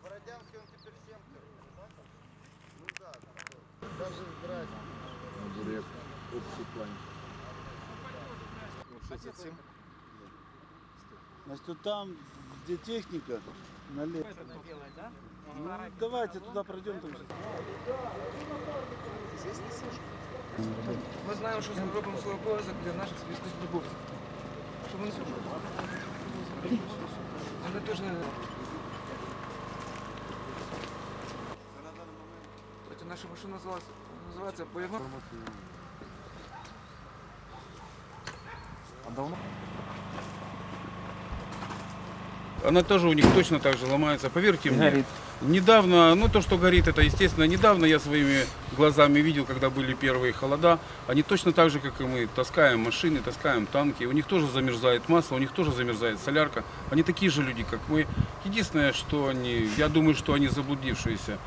Бородянский он теперь всем короче, да? Ну да, да. Даже играть. Буряк, общий план. 67. Значит, вот там, где техника, налево. Ну, давайте туда пройдем. Там же. Ми знаємо, що робимо свій обов'язок для наших військовослужбовців. Щоб вони служили. Вони теж Наша машина називається, називається бойова. Она тоже у них точно так же ломается. Поверьте мне. Недавно, ну то, что горит, это естественно. Недавно я своими глазами видел, когда были первые холода. Они точно так же, как и мы, таскаем машины, таскаем танки. У них тоже замерзает масло, у них тоже замерзает солярка. Они такие же люди, как мы. Единственное, что они, я думаю, что они заблудившиеся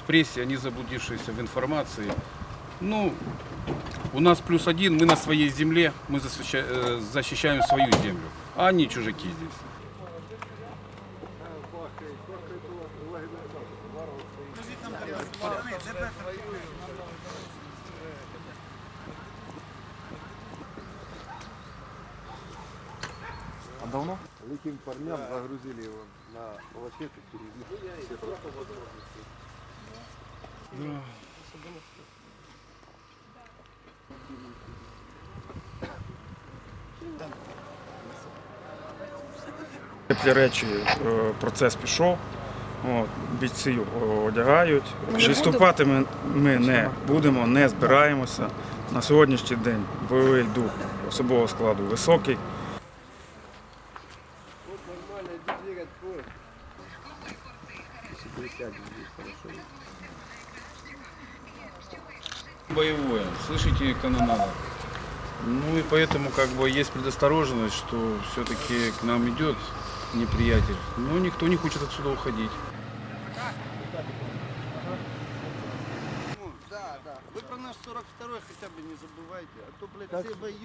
в прессе, они заблудившиеся в информации. Ну, у нас плюс один, мы на своей земле, мы э, защищаем свою землю, а они чужаки здесь. Летим парням, загрузили его на лафеты, перевезли все Теплі речі, е, процес пішов. От, бійці одягають. Відступати ми, ми не будемо, не збираємося. На сьогоднішній день бойовий дух особового складу високий. Боевое, слышите канонада. Ну и поэтому как бы есть предосторожность, что все-таки к нам идет неприятель. Но никто не хочет отсюда уходить. Ну, да, да. Вы про наш 42-й хотя бы не забывайте. А то, блядь, Так. все воюют.